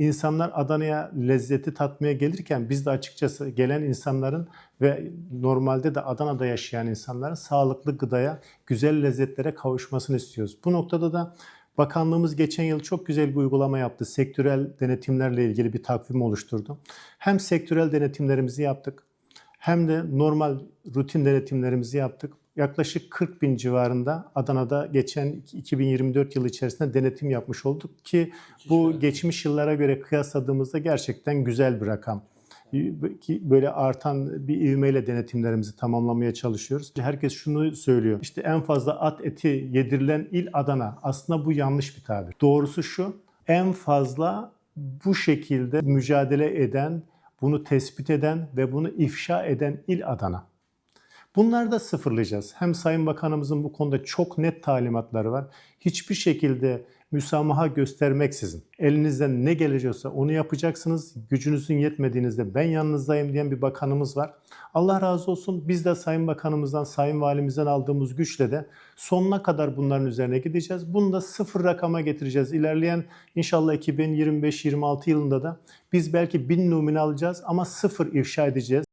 insanlar Adana'ya lezzeti tatmaya gelirken biz de açıkçası gelen insanların ve normalde de Adana'da yaşayan insanların sağlıklı gıdaya, güzel lezzetlere kavuşmasını istiyoruz. Bu noktada da Bakanlığımız geçen yıl çok güzel bir uygulama yaptı. Sektörel denetimlerle ilgili bir takvim oluşturdu. Hem sektörel denetimlerimizi yaptık hem de normal rutin denetimlerimizi yaptık. Yaklaşık 40 bin civarında Adana'da geçen 2024 yılı içerisinde denetim yapmış olduk ki bu geçmiş yıllara göre kıyasladığımızda gerçekten güzel bir rakam. Ki Böyle artan bir ivmeyle denetimlerimizi tamamlamaya çalışıyoruz. Herkes şunu söylüyor. İşte en fazla at eti yedirilen il Adana. Aslında bu yanlış bir tabir. Doğrusu şu. En fazla bu şekilde mücadele eden, bunu tespit eden ve bunu ifşa eden il Adana. Bunları da sıfırlayacağız. Hem Sayın Bakanımızın bu konuda çok net talimatları var. Hiçbir şekilde müsamaha göstermeksizin elinizden ne gelecekse onu yapacaksınız. Gücünüzün yetmediğinizde ben yanınızdayım diyen bir bakanımız var. Allah razı olsun biz de Sayın Bakanımızdan, Sayın Valimizden aldığımız güçle de sonuna kadar bunların üzerine gideceğiz. Bunu da sıfır rakama getireceğiz. İlerleyen inşallah 2025-26 yılında da biz belki bin numune alacağız ama sıfır ifşa edeceğiz.